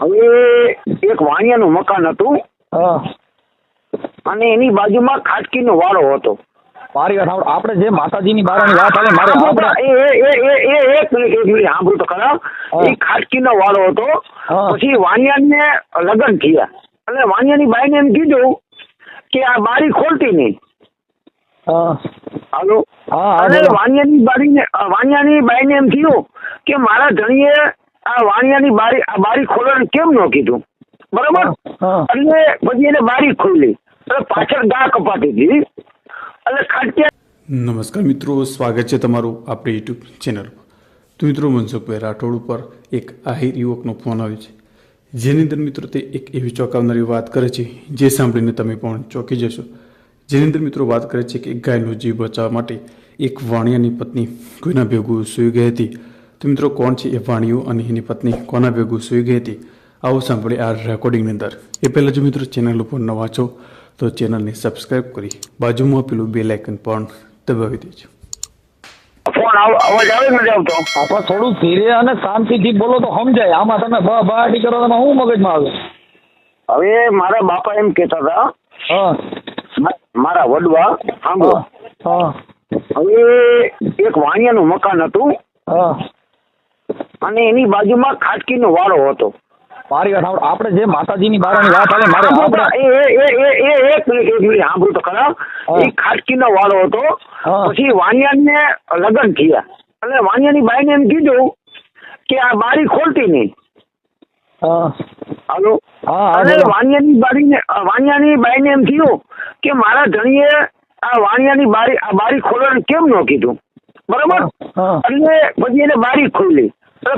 હવે એક વાણિયાનું મકાન હતું. અને એની બાજુમાં ખાટકીનો વાળો હતો. મારી વાત. આપણે જે માતાજીની બારાની વાત આવે મારે એક મિનિટ એક મિનિટ સાંભળું તો ખરા. એ ખાટકીનો વાળો હતો. પછી વાણિયાને લગ્ન થયા. અને વાણિયાની બાઈને એમ કીધું કે આ બારી ખોલતી નહીં. હાલો? અને ને વાણિયાની બારીને વાણિયાની બાઈને એમ થયું કે મારા ધણીએ આ વાણિયાની બારી આ બારી ખોલવાનું કેમ ન કીધું? બરોબર. એટલે પછી એને બારી ખોલી. અને પાછળ ગા કપાતી હતી. અને ખાટિયા નમસ્કાર મિત્રો સ્વાગત છે તમારું આપણી યુટ્યુબ ચેનલ પર. તો મિત્રો મનસુખભાઈ રાઠોડ ઉપર એક આહિર યુવકનો ફોન આવ્યો છે. જેની અંદર મિત્રો તે એક એવી ચોંકાવનારી વાત કરે છે જે સાંભળીને તમે પણ ચોંકી જશો. જેની અંદર મિત્રો વાત કરે છે કે એક ગાયનો જીવ બચાવવા માટે એક વાણિયાની પત્ની કોઈના ભેગું સૂઈ ગઈ હતી. તો મિત્રો કોણ છે એ વાણિયો અને એની પત્ની કોના ભેગું સૂઈ ગઈ હતી? આવું સાંભળીએ આ રેકોર્ડિંગની અંદર. એ પહેલાં જો મિત્રો ચેનલ ઉપર નવા છો તો ચેનલને સબસ્ક્રાઈબ કરી બાજુમાં પેલું બે લાઇકન પણ દબાવી દેજો. ફોન આવ- અવાજ આવે નથી આવતો આપણે થોડું ધીરે અને શાંતિથી બોલો તો સમજાય. આમાં તમે બ બાટી કરો તમે શું મગજમાં આવે? હવે મારા બાપા એમ કહેતા હતા હા. મારા વડવા સાંભળો હા. હવે એક વાણિયાનું મકાન હતું. હા. અને એની બાજુમાં ખાટકીનો વાળો હતો. મારી વાત આપણે જે માતાજીની બારાની વાત આવે મારે એક મિનિટ એક મિનિટ સાંભળું તો ખરા. એ ખાટકીનો વાળો હતો. પછી વાણિયાને લગ્ન થયા. અને વાણિયાની બાઈને એમ કીધું કે આ બારી ખોલતી નહીં. હાલો? અને. વાણિયાની બારીને વાણિયાની બાઈને એમ થયું કે મારા ધણીએ આ વાણિયાની બારી આ બારી ખોલવાનું કેમ ન કીધું? બરાબર. એટલે પછી એને બારી ખોલી.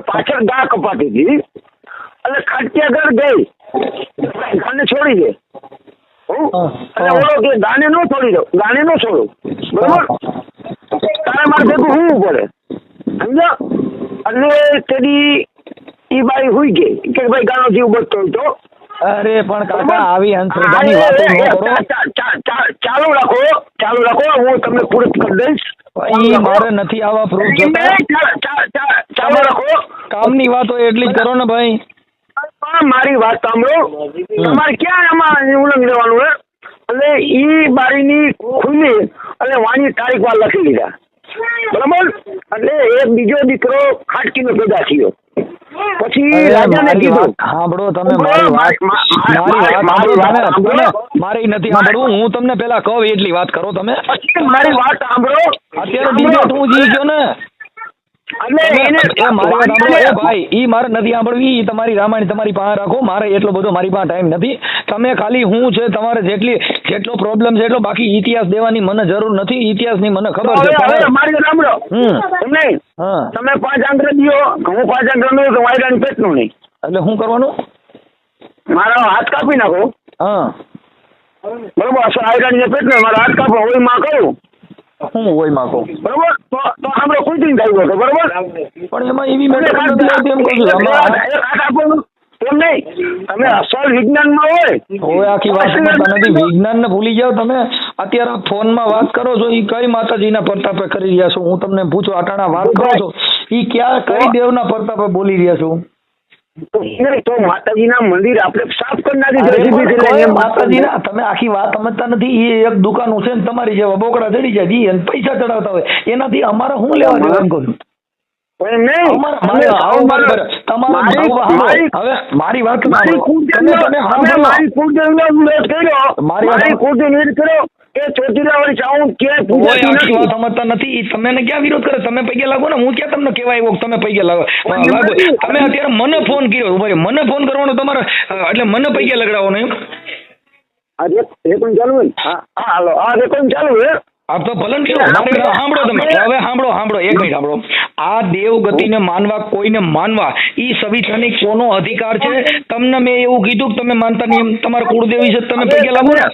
પાછળ ગા કપાતી હતી અને ખાટિયા ઘર ગઈ. ગાને છોડી દે? અને. ઓલો કે ગાને નો છોડી દો. ગાને નો છોડો. બરાબર? તારે મારે ભેગું હોવું પડે. સમજો એટલે તેની ઈ બાઈ હુઈ ગઈ. કે ભાઈ ગાનો જીવ બચતો હોય તો. અરે પણ કાકા આવી અંધશ્રદ્ધાની વાતો ન કરો. ચાલુ રાખો ચાલુ રાખો હું તમને પૂરું કરી દઈશ. ઈ મારે નથી આવા પ્રૂફ જોતા. ચાલુ રાખો. કામની વાતો એટલી જ કરો ને ભાઈ. મારી વાત સાંભળો. તમારે ક્યાં એમાં ઉલ્લંઘન લેવાનું હે? એટલે ઈ બારીની ખુલ્લી અને વાણી તારીખ વાર લખી લીધા બરાબર? એટલે એક બીજો દીકરો ખાટકીનો પેદા થયો. પછી રાજાને કીધું સાંભળો તમે મારી વાત મારી વાત સાંભળો મારી નથી સાંભળવું હું તમને પેલા કહું એટલી વાત કરો તમે. મારી વાત સાંભળો. અત્યારે ડિબેટ હું જી ગયો ને. ભાઈ મારે નથી સાંભળવી તમારી રામાયણ તમારી પાસે રાખો મારે એટલો બધો મારી પાસે ટાઈમ નથી. તમે ખાલી હું છે તમારે જેટલી જેટલો પ્રોબ્લેમ છે એટલો બાકી ઇતિહાસ દેવાની મને જરૂર નથી ઇતિહાસની મને ખબર છે મારી સાંભળો. એમ નહીં? હા. તમે પાંચ આંકડે દિયો હું પાંચ આંકડે તો વાયરાની પેટનું નહીં. એટલે શું કરવાનું? મારો હાથ કાપી નાખો. હા. બરોબર આયરાની પેટનું મારો હાથ કાપો હોયમાં કહું હું હોય માકો બરોબર? તો તો આપણે કોઈ દિન થઈ ગયો બરોબર? પણ એમાં એવી મેટર નથી આવતી એમ કહું છું. આમાં- હાથ- એક હાથ આપો એમ નહીં? તમે અસલ વિજ્ઞાનમાં હોય. આખી વાત નથી. વિજ્ઞાનને ભૂલી જાઓ તમે. અત્યારે ફોનમાં વાત કરો છો એ કઈ માતાજીના પ્રતાપે કરી રહ્યા છો? હું તમને પૂછું અટાણા વાત કરો છો. એ ક્યાં કઈ દેવના પ્રતાપે બોલી રહ્યા છો? તો માતાજીના મંદિર આપણે સાફ કરી નાખી અરે રેસીપી પણ થી લઈને કોઈ માતાજીના તમે આખી વાત સમજતા નથી એ એક દુકાન છે ને તમારી જેવા બોકડા ચડી જાય એને પૈસા ચડાવતા હોય. એનાથી અમારે શું લેવા કહું મારે વાત મારી કર્યો. વિરોધ કર્યો. એ ચોટીલા વાળી ચાઉં ક્યાંય પૂજાતી નથી? સમજતા નથી. તમને ક્યાં વિરોધ કરે? તમે પૈકે લાગો ને? હું ક્યાં તમને કહેવાય આવ્યો તમે પૈકે લાગો? લાગો. તમે અત્યારે મને ફોન કર્યો. ઊભા મને ફોન કરવાનો તમારે એટલે મને પૈકે લગડાવવાનો એમ? આ રેકોર્ડિંગ ચાલુ હા હાલો. આ રેકોર્ડિંગ ચાલુ છે આ તો ભલન સાંભળો તમે. હવે સાંભળો સાંભળો. એક મિનિટ સાંભળો. આ દેવ ગતિને માનવા કોઈને માનવા ઈ સંવિધાનિક કોનો અધિકાર છે. તમને મેં એવું કીધું કે તમે માનતા નહીં તમારા કુળદેવી છે. તમે પૈકે લાગો ને?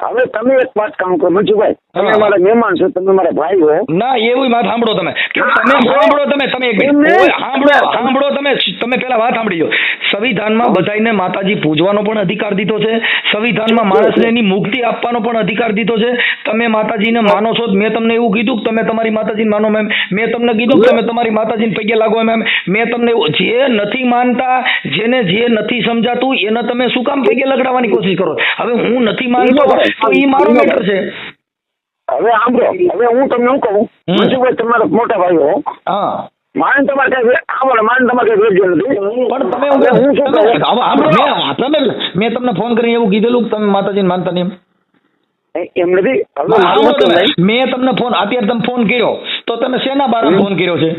હવે તમે એક વાત કામ કરો મંજુભાઈ. તમે મારા મહેમાન છો તમે મારા ભાઈ હો. ના એવું વાત સાંભળો તમે. કે તમે હા. સાંભળો તમે તમે એક એમ મિનિટ. નહીં. ઓય, સાંભળો સાંભળો તમે. તમે પેલા વાત સાંભળી સંવિધાનમાં બધાને માતાજી પૂજવાનો પણ અધિકાર દીધો છે. સંવિધાનમાં માણસને એની મુક્તિ આપવાનો પણ અધિકાર દીધો છે. તમે માતાજીને માનો છો મેં તમને એવું કીધું કે તમે તમારી માતાજીને માનો મેમ. મેં તમને કીધું કે તમે તમારી માતાજીને પગે લાગો મેમ મેં તમને જે નથી માનતા જેને જે નથી સમજાતું એને તમે શું કામ પગે લગડાવવાની કોશિશ કરો? હવે હું નથી માનતો તો એ મારો મેટર છે. હવે સાંભળો હવે હું તમને શું કહું. મનસુખભાઈ તમારા મોટા ભાઈ હો. માન તમારે કઈ સાંભળો માન તમારે કઈ વેચ્યો નથી. પણ તમે હું હું શું કહું? મેં તમે મેં તમને ફોન કરીને એવું કીધેલું કે તમે માતાજીને માનતા નહીં એમ? નથી. મેં તમને ફોન અત્યારે તમે ફોન કર્યો. તો તમે શેના બારે ફોન કર્યો છે?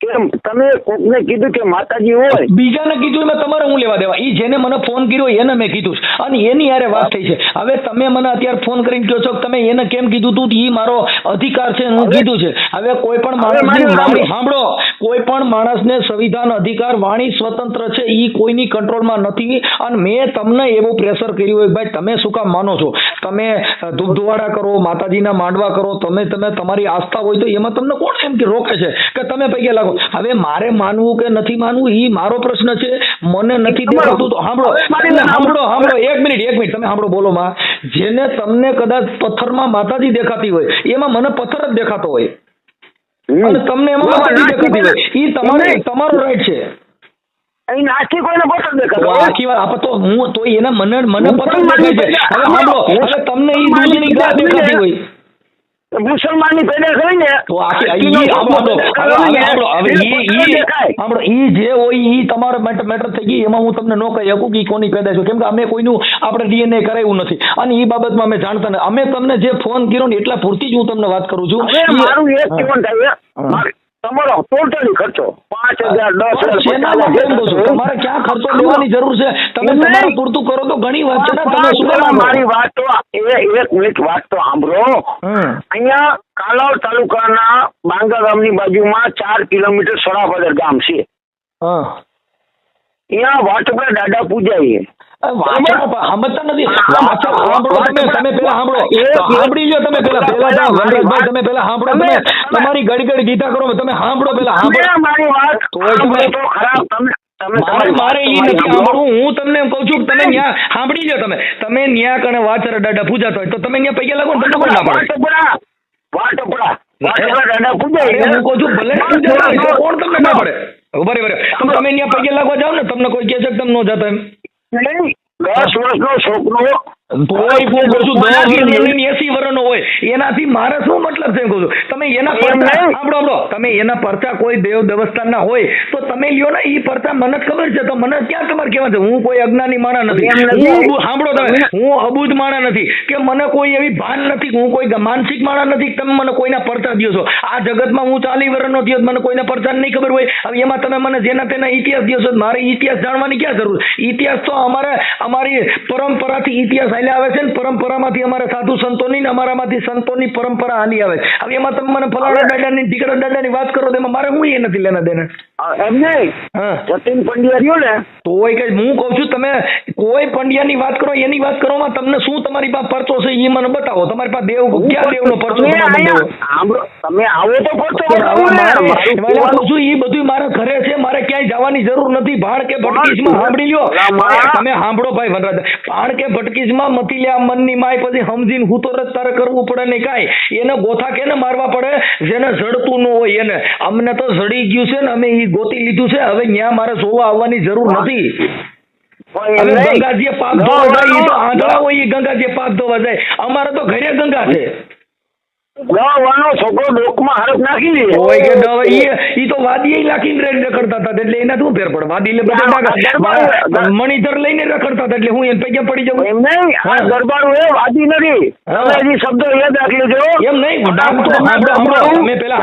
કે તમે કોકને કીધું કે માતાજી હોય. બીજાને કીધું એમાં તમારે હું લેવા દેવા? એ જેને મને ફોન કર્યો એને મેં કીધું અને એની યારે વાત થઈ છે. હવે તમે મને અત્યારે ફોન કરીને કહો છો કે તમે એને કેમ કીધું તું? એ મારો અધિકાર છે હું કીધું છે. હવે કોઈ પણ વાણી સાંભળો. કોઈ પણ માણસને સંવિધાન અધિકાર વાણી સ્વતંત્ર છે એ કોઈની કંટ્રોલમાં નથી. અને મેં તમને એવું પ્રેશર કર્યું હોય ભાઈ તમે શું કામ માનો છો? તમે ધૂપધુવાડા કરો માતાજીના માંડવા કરો તમે તમે તમારી આસ્થા હોય તો એમાં તમને કોણ એમ કે રોકે છે? કે તમે પૈકી હવે મારે માનવું કે નથી માનવું એ મારો પ્રશ્ન છે. મને નથી દેખાતું તો સાંભળો. સાંભળો સાંભળો. એક મિનિટ એક મિનિટ. તમે સાંભળો બોલો માં. જેને તમને કદાચ પથ્થરમાં માતાજી દેખાતી હોય એમાં મને પથ્થર જ દેખાતો હોય. અને તમને એમાં માતાજી દેખાતી હોય. એ તમારે તમારો રાઈટ છે. નાસ્તિક દેખાતો આખી વાર આપણે તો હું તો એને મને મને પતંગ દેખાય છે. હવે સાંભળો. હવે તમને એ માની દૂધની ગા દેખાતી હોય. પેદા તો ઈ પેદા જે હોય ઈ તમારે મેટર થઈ ગઈ. એમાં હું તમને નો કહી શકું કે કોની હોય કેમ કે અમે કોઈનું આપણે ડીએનએ કરાવ્યું નથી. અને ઈ બાબતમાં અમે જાણતા નથી. અમે તમને જે ફોન કર્યો ને એટલા પૂરતી જ હું તમને વાત કરું છું. મારું એક તમારો ટોટલી ખર્ચો. પાંચ હજાર દસ. તમારે ક્યાં ખર્ચો લેવાની જરૂર છે? તમે તમારું પૂરતું કરો તો ઘણી વાત છે ને તમે શું મારી વાત તો એક મિનિટ વાત તો સાંભળો. અહીંયા કાલાવ તાલુકાના બાંગા ગામની બાજુમાં ચાર કિલોમીટર સડાપદર ગામ છે. હા. અહીંયા વાટપડા દાદા પૂજાય સમજતા નથી સાંભળો તમે તમે પેલા સાંભળો. એ- સાંભળી. લો તમે પેલા. પેલા પેલા તમે વનરાજભાઈ તમે પેલા સાંભળો. તમે- તમે તમે- તમારી ગડી ગડી ગીતા કરો તમે સાંભળો પેલા સાંભળો. મારી વાત તોય તમે- સાંભળો તો ખરા તમે તમે મારે મારે વાત નથી સાંભળવું. હું તમને એમ કહું છું કે તમે ન્યા સાંભળી લો તમે. તમે ન્યા કણે વાચર દાડા પૂજાતો હોય તો તમે ન્યા પૈયા લાગો તમને કોણ ના પાડે. કોણ તમને ના પડે. બરે બરે તમે ન્યા પૈયા લાગવા જાવ ને તમને કોઈ કે છે કે તમે ન જતા એમ. નહીં દસ વર્ષનો છોકરો વર્ષનો હોય. એનાથી મારે શું મતલબ છે કહું તમે એના તમે પરચા કોઈ દેવ દેવસ્થાનના હોય તો તમે લ્યો ને ઈ પરતા મને ખબર છે. તો મને ક્યાં તમારે કેવા છે? હું કોઈ અજ્ઞાની માણસ નથી. હું સાંભળો તમે. હું અબુધ માણા નથી. કે મને કોઈ એવી ભાન નથી હું કોઈ માનસિક માણા નથી તમે મને કોઈના પરચા દો છો. આ જગતમાં હું ચાલી વર્ષનો થયો મને કોઈના પરચા નહીં ખબર હોય. હવે એમાં તમે મને જેના તેના ઇતિહાસ દો છો. મારે ઇતિહાસ જાણવાની ક્યાં જરૂર? ઇતિહાસ તો અમારે અમારી પરંપરાથી ઇતિહાસ હાલ્યા આવે છે ને પરંપરામાંથી અમારે સાધુ સંતોની ને અમારામાંથી સંતોની પરંપરા હાલી આવે હવે એમાં તમે મને ફલાણા દાદાની ઢીકડા દાદાની વાત કરો તો એમાં મારે હું એ નથી લેના દેના? એમ નહીં. જતીન પંડ્યા રહ્યો ને તોય કે હું કઉ છું તમે કોઈ પંડ્યાની વાત કરો એની વાત કરવામાં તમને શું તમારી પાસે પરચો છે એ મને બતાવો. તમારી પાસે દેવ ક્યાં દેવનો પરચો તમે આવો તો પરચો છું એ બધું મારા ઘરે છે મારે ક્યાંય જવાની જરૂર નથી. ભાણ કે ભટકીસમાં સાંભળી લ્યો. તમે સાંભળો ભાઈ વનરાજ. ભાણ કે ભટકીસમાં મતી લે મન મનની માય પછી સમજીને હું તો રજ તારે કરવું પડે ને કાંઈ. એને ગોથા કેને મારવા પડે? જેને જડતું ન હોય એને. અમને તો જડી ગયું છે ને અમે ઈ ગોતી લીધું છે. હવે ન્યા મારે સોવા આવવાની જરૂર નથી. હવે ગંગાજીએ પાપ ધોવા જાય તો આંધળા હોય ગંગાજીએ પાપ ધોવા જાય. અમારે તો ઘરે ગંગા છે. છોકરો ડોકમાં હરફ નાખી દે. હોય કે ઈ ઈ તો વાદી લાખીને રખડતા હતા. એટલે એના શું ફેર પડે? વાદી એટલે બધા ના, ડાઘા- દરબાર- મણિધર લઈને રખડતા હતા એટલે હું એમ પૈકી પડી જાઉં. એમ નહીં દરબારું એ વાદી નથી. તમે હજી શબ્દો યાદ રાખી લેજો. એમ નહીં, તમે પેલા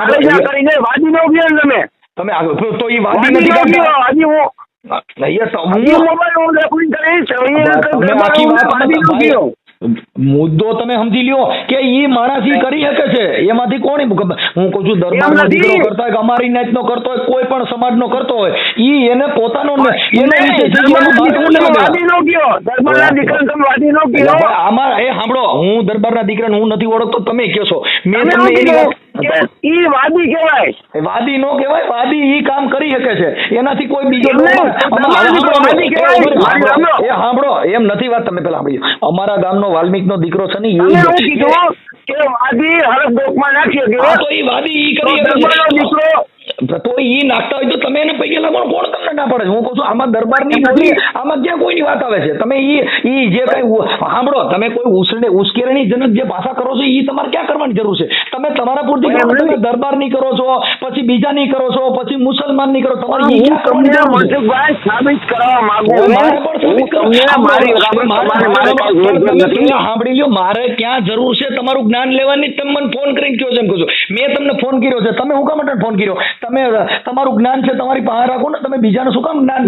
કરીને વાદી નો અભિયાન તમે તમે તો- એ વાદી નથી કરતા હું. એ એ દરબાર નો. મુદ્દો તમે સમજી લ્યો કે ઈ માણસ ઈ કરી શકે છે. એમાંથી કોણ હું કહું છું નથી. દીકરો કરતો હોય કે અમારી નાતનો કરતો હોય કોઈ પણ સમાજ નો કરતો હોય ઈ એને પોતાનો ન ન આમાં એ સાંભળો હું દરબારના દીકરાને હું નથી ઓળખતો તમે કહો છો. મેં તમને ઈ વાદી કહેવાય. એ વાદી નો કહેવાય વાદી ઈ કામ કરી શકે છે. એનાથી કોઈ બીજો સાંભળો, એ એમ નથી વાત તમે પેલા સાંભળી. અમારા ગામનો વાલ્મીકનો દીકરો છે ને કે વાદી હરફ ડોકમાં નાખી શકે. તો ઈ વાદી ઈ કરી છે. દીકરો તો એ નાખતા હોય તો તમે એને પૈયા લાગો કોણ તમને ના પડે? હું કહું છું આમાં દરબારની નથી આમાં ક્યાં કોઈની વાત આવે છે? તમે એ એ જે કઈ સાંભળો તમે કોઈ ઉસને ઉશ્કેરણીજનક જે ભાષા કરો છો એ તમારે ક્યાં કરવાની જરૂર છે? તમે તમારા પૂરતી કરો, તમે દરબારની કરો છો પછી બીજાની કરો છો પછી મુસલમાનની કરો તમારે હું તમને મનસુખભાઈ સાબિત કરવા માંગુ સાંભળી લ્યો મારે ક્યાં જરૂર છે તમારું જ્ઞાન લેવાની તમે મને ફોન કરીને કહો છો એમ કહું છું. મેં તમને ફોન કર્યો છે. તમે હું કામ માટે ફોન કર્યો? તમે તમારું જ્ઞાન છે તમારી પાસે રાખો ને તમે બીજાનું શું કામ જ્ઞાન?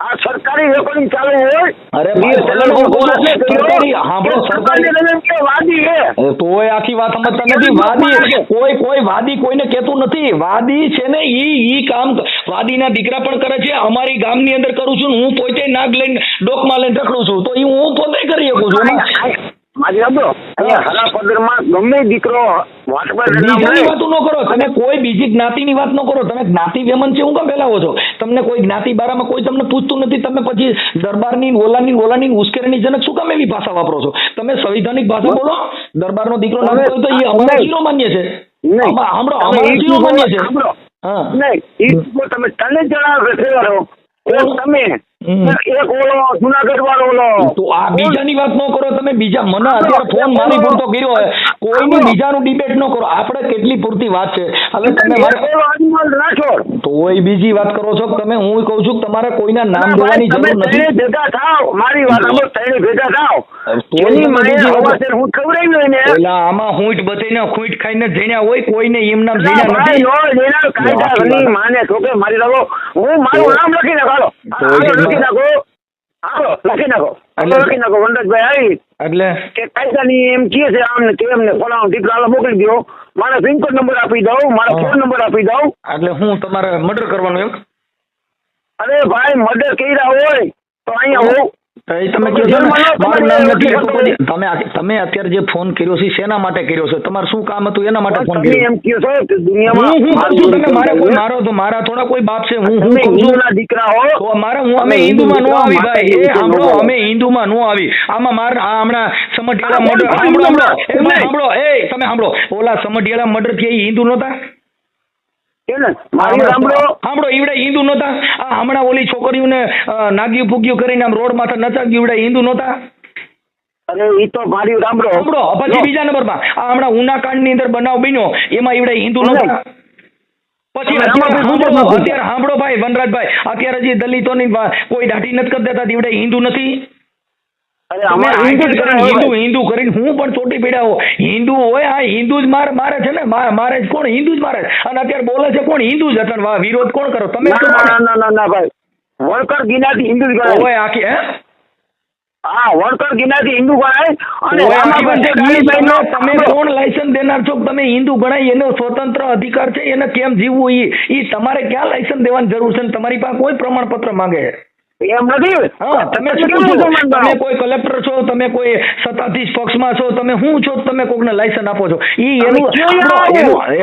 આ સરકારી રેકોર્ડિંગ ચાલુ હોય અરે. સરકારી- એ તોય આખી વાત સમજતા નથી. વાદી કોઈ કોઈ વાદી કોઈને કહેતું નથી. વાદી છે ને ઈ ઈ કામ વાદીના દીકરા પણ કરે છે. અમારી ગામની અંદર કરું છું હું પોતે નાગ લઈને ડોકમાં લઈને રખડું છું. તો ઈ હું પોતે કરી શકું છું? ગમે દીકરો વાતો કરો. તમે કોઈ બીજી જ્ઞાતિની વાત ન કરો. તમે જ્ઞાતિ વેમન છે હું કેમ ફેલાવો છો. તમને કોઈ જ્ઞાતિ બારામાં કોઈ તમને પૂછતું નથી. તમે પછી દરબારની ઓલાની ઓલાની ઉશ્કેરણી જનક શું કામ એવી ભાષા વાપરો છો? તમે સંવિધાનિક ભાષા બોલો. દરબારનો દીકરો નામ તો એ અમારા. શિરોમાન્ય છે. અમારા છે. હા. નહીં. તમે તને જણાવો તમે. એક ઓલો જુનાગઢ વાળો ઓલો. તો આ બીજાની વાત ન કરો તમે બીજા મને અત્યારે ફોન મારી પૂરતો કર્યો હોય. કોઈની બીજાનું ડિબેટ ન કરો. આપણે કેટલી પૂરતી વાત છે. હવે તમે રાઠોડ તોય બીજી વાત કરો છો તમે હું કહું છું તમારે કોઈના નામ ના ભાઈ, દેવાની તમે જરૂર નથી ભેગા થાવ મારી વાત અમે ત્રણે ભેગા થાવ તોની એની વાત- હવાસેર હું ખવડાવ્યું હોય ને આમાં હુંટ બતાઈને ખૂંટ ખાઈને જણ્યા હોય કોઈને એમ નામ જણ્યા નથી. એના કાયદા ની માને તો કે મારી લાગો હું મારું નામ લખી નાખો તો હાલો, એ લખી નાખો. હાલો લખી નાખો. લખી નાખો વનરાજભાઈ આવી. એટલે કે કાયદાની એમ કહે છે આમ ને તેમ ને ફલાણું મોકલી દો મારા પિનકોડ નંબર આપી દઉં મારા ફોન નંબર આપી દઉં. એટલે હું તમારે મર્ડર કરવાનું એમ? અરે ભાઈ મર્ડર કર્યા હોય તો અહીંયા હું તમે અત્યારે જે ફોન કર્યો છે શેના માટે કર્યો છે? તમારે શું કામ હતું? એના માટે ફોન કર્યો. એમ કહો છો કે દુનિયામાં હું કહું છું તમે મારે કોઈ મારો તો મારા થોડા કોઈ બાપ છે. હું હું હિન્દુના દીકરા હો. તો મારે હું અમે હિન્દુ હિન્દુમાં નો આવી ભાઈ. એ સાંભળો હિન્દુ અમે હિન્દુમાં નો આવી. આમાં માર આ હમણાં સમઢિયાળા મર્ડર સાંભળો સાંભળો એ તમે સાંભળો. ઓલા સમઢિયાળા મર્ડર થયા હિન્દુ નહોતા? સાંભળો. ઈવડે હિન્દુ નહોતા. આ હમણાં ઓલી છોકરીઓને નાગ્યું ફૂગ્યું કરીને આમ રોડ માથે નચાવ્યું ઈવડે હિન્દુ નહોતા. અરે ઈ તો મારી સાંભળો. સાંભળો પછી બીજા નંબરમાં. આ હમણાં ઉનાકાંડની અંદર બનાવ બન્યો. એમાં ઈવડે હિન્દુ નહોતા. પછી અત્યારે સાંભળો ભાઈ વનરાજભાઈ. અત્યારે જે દલિતોની કોઈ દાઢી નથી કરી દેતા ઈવડે હિન્દુ નથી. હિન્દુ હિન્દુ કરીને હું પણ ચોટી પીડાવો હિન્દુ હોય આ હિન્દુ જ મારે મારે છે ને મારે જ કોણ? હિન્દુ જ મારે અને અત્યારે બોલે છે કોણ? હિન્દુ જ હતા વિરોધ કોણ કરો? તમે ના ના ના ભાઈ. વણકર ગિનાથી હિન્દુ જ ગણાય. આખી હે? હા વણકર ગિનાથી હિન્દુ ગણાય. અને ઓય આખી રામાબંધ વાત. જે ઈ ગાલીભાઈનો તમે તમે કોણ લાયસન્સ દેનાર છો? તમે હિન્દુ ગણાય એનો સ્વતંત્ર અધિકાર છે એને કેમ જીવવું ઈ? તમારે ક્યાં લાયસન્સ દેવાની જરૂર છે તમારી પાસે કોઈ પ્રમાણપત્ર માંગે? એમ નથી? તમે શું કેમ છો? તમે કોઈ કલેક્ટર છો? તમે કોઈ સત્તાધીશ પક્ષમાં છો? તમે શું છો? તમે કોકને લાયસન્સ આપો છો? એ એનું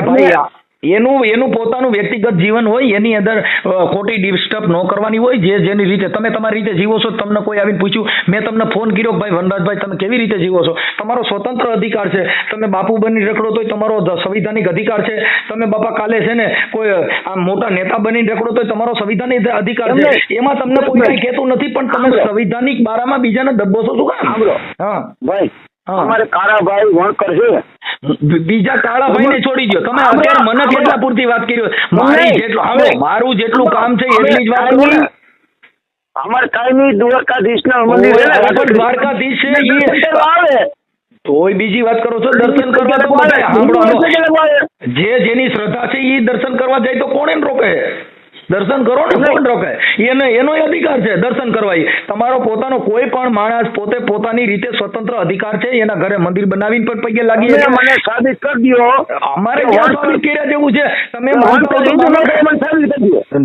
ભાઈ એનું એનું પોતાનું વ્યક્તિગત જીવન હોય એની અંદર ખોટી ડિસ્ટર્બ ન કરવાની હોય જે જેની રીતે તમે તમારી રીતે જીવો છો તમને કોઈ આવીને પૂછ્યું મેં તમને ફોન કર્યો ભાઈ વનરાજભાઈ તમે કેવી રીતે જીવો છો? તમારો સ્વતંત્ર અધિકાર છે. તમે બાપુ બની રખડો તો તમારો સંવિધાનિક અધિકાર છે. તમે બાપા કાલે છે ને કોઈ આમ મોટા નેતા બની રખડો તો તમારો સંવિધાનિક અધિકાર છે. એમાં તમને કોઈ કઈ કહેતું નથી પણ તમે સંવિધાનિક બારામાં બીજાને દબ્બો છો શું કામ. હા. ભાઈ. અમારે કાળાભાઈ વણકર છે. બીજા કાળાભાઈ ને છોડી દો. તમે અત્યારે મને કેટલા પૂરતી વાત કરી મારી જેટલું હવે મારું જેટલું કામ છે એટલી જ વાત કરું અમારે કાયમી- મંદિર છે ને, પણ દ્વારકાધીશ છે, આવે. તોય બીજી વાત કરો છો દર્શન કરવા તો બધા સાંભળો. જે જેની શ્રદ્ધા છે એ દર્શન કરવા જાય તો કોણ રોકે? દર્શન કરો ને કોણ રોકે. એને એનો અધિકાર છે દર્શન કરવા તમારો પોતાનો કોઈ પણ માણસ પોતે પોતાની રીતે સ્વતંત્ર અધિકાર છે એના ઘરે મંદિર બનાવીને પણ પગે લાગી મને સાબિત કરી દો અમારે કર્યા જેવું છે? તમે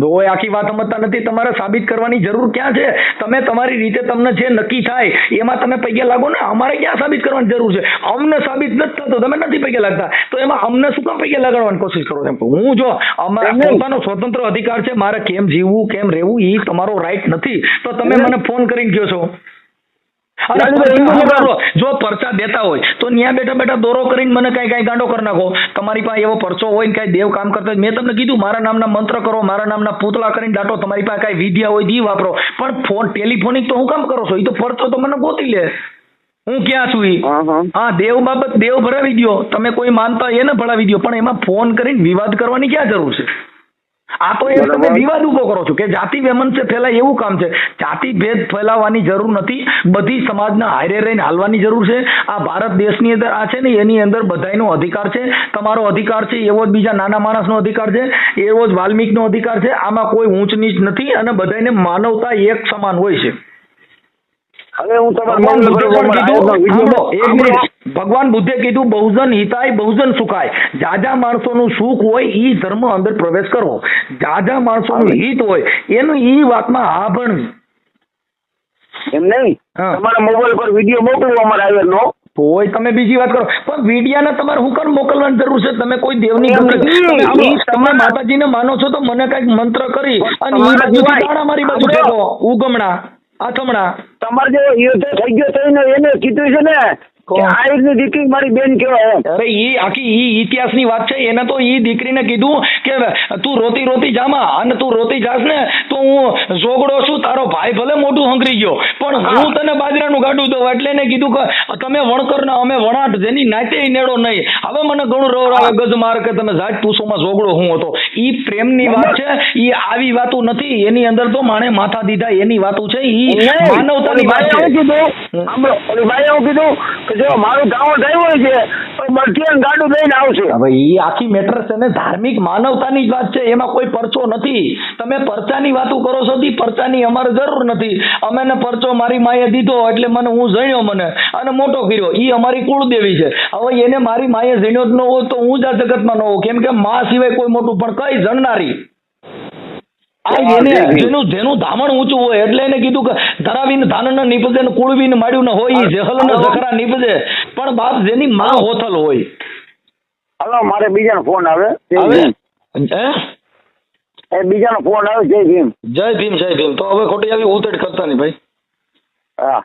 ઓય આખી વાત સમજતા નથી. તમારે સાબિત કરવાની જરૂર ક્યાં છે? તમે તમારી રીતે તમને જે નક્કી થાય એમાં તમે પગે લાગો ને અમારે ક્યાં સાબિત કરવાની જરૂર છે? અમને સાબિત નથી થતો તમે નથી પગે લાગતા. તો એમાં અમને શું કામ પગે લગાડવાની કોશિશ કરો છો? હું જો અમારા પોતાનો સ્વતંત્ર અધિકાર છે મારે કેમ જીવવું કેમ રહેવું એ તમારો રાઈટ નથી. તો તમે મને ફોન કરીને કહો છો. જો પરચા દેતા હોય તો ન્યા બેઠા બેઠા દોરો કરીને મને કઈ કઈ ગાંડો કરી નાખો. તમારી પાસે એવો પરચો હોય ને કઈ દેવ કામ કરતા મેં તમને કીધું મારા નામના મંત્ર કરો મારા નામના પૂતળા કરીને દાટો. તમારી પાસે કઈ વિદ્યા હોય દી વાપરો. પણ ફોન ટેલિફોનિક તો હું કામ કરો છો? એ તો પરચો તો મને ગોતી લે. હું ક્યાં છું ઈ? હા દેવ બાબત દેવ ભરાવી દો તમે કોઈ માનતા હોય એને ભરાવી દ્યો. પણ એમાં ફોન કરીને વિવાદ કરવાની ક્યાં જરૂર છે? આ તો એક તમે વિવાદ ઊભો કરો છો કે જાતિ વેમનસે ફેલાય એવું કામ છે. જાતિ ભેદ ફેલાવવાની જરૂર નથી. બધી સમાજના હારે રહીને હાલવાની જરૂર છે. આ ભારત દેશની અંદર આ છે ને એની અંદર બધાયનો અધિકાર છે. તમારો અધિકાર છે એવો જ બીજા નાના માણસનો અધિકાર છે એવો જ વાલ્મિકનો અધિકાર છે. આમાં કોઈ ઊંચ નીચ નથી અને બધાને માનવતા એક સમાન હોય છે. હવે હું તમારા ભગવાન બુદ્ધે કીધું બહુજન હિતાય બહુજન સુખાય. જાજા માણસોનું સુખ હોય એ ધર્મ અંદર પ્રવેશ કરવો જાજા માણસોનું હિત હોય એનું એ વાતમાં હા ભણવી એમ નહીં? તમારા મોબાઈલ પર વીડિયો મોકલવો અમારે આવેલો. તોય તમે બીજી વાત કરો. પણ વીડિયાને તમારે હું કર મોકલવાની જરૂર છે? તમે કોઈ દેવની તમે માતાજીને માનો છો તો મને કંઈક મંત્ર કરી અને મારી બાજુ. ઉગમણા. આથમણા તમારે જે યુદ્ધ થઈ ગયો છે ને એને કીધું છે ને કે આ રીતની દીકરી મારી બેન કેવાય અરે ઈ આખી ઈ ઇતિહાસની વાત છે એને તો ઈ દીકરીને કીધું કે તું રોતી રોતી જામા અને તું રોતી જાસ ને તો હું ઝોગડો છું તારો ભાઈ ભલે મોટું હંકરી ગયો પણ હું. તને બાજરાનું ગાડું દઉં એટલે એને કીધું કે તમે વણકર ને અમે વણાટ જેની નાતે નેડો નહીં. હવે મને ઘણું રવરાવે ગજ માર કે તમે જાત પૂછોમાં જોગડો હું હતો. ઈ પ્રેમની વાત છે ઈ આવી વાતો નથી. એની અંદર તો માણે માથા દીધા એની વાતો છે ઈ. માનવતાની વાત છે. કીધું? કે જો મારું ગામ હોય છે તો ગાડું લઈને આવશે. હવે એ આખી મેટર છે ને ધાર્મિક માનવતાની જ વાત છે. એમાં કોઈ પરચો નથી. તમે પરચાની વાતો કરો છો તી પરચાની અમારે જરૂર નથી. અમે પરચો મારી માએ દીધો એટલે મને હું જણ્યો મને. અને મોટો કર્યો. ઈ અમારી કુળદેવી છે. હવે એને મારી માએ જણ્યો જ ન હોય તો હું જ આ જગતમાં ન હોઉં કેમ કે મા સિવાય કોઈ મોટું પણ કઈ જણનારી. આ એને જેનું જેનું ધામણ ઊંચું હોય એટલે એને કીધું કે ધરાવીને ધાન ન નીપજે ને કુળવીને માડ્યું ન હોય જેહલ ને જખરા નીપજે. પણ બાપ જેની માં હોથલ હોય. હાલો મારે બીજાનો ફોન આવે. જય ભીમ. હે? એ બીજાનો ફોન આવે જય ભીમ. જય ભીમ જય ભીમ. તો હવે ખોટી આવી ઉતેડ કરતા નહીં ભાઈ. હા.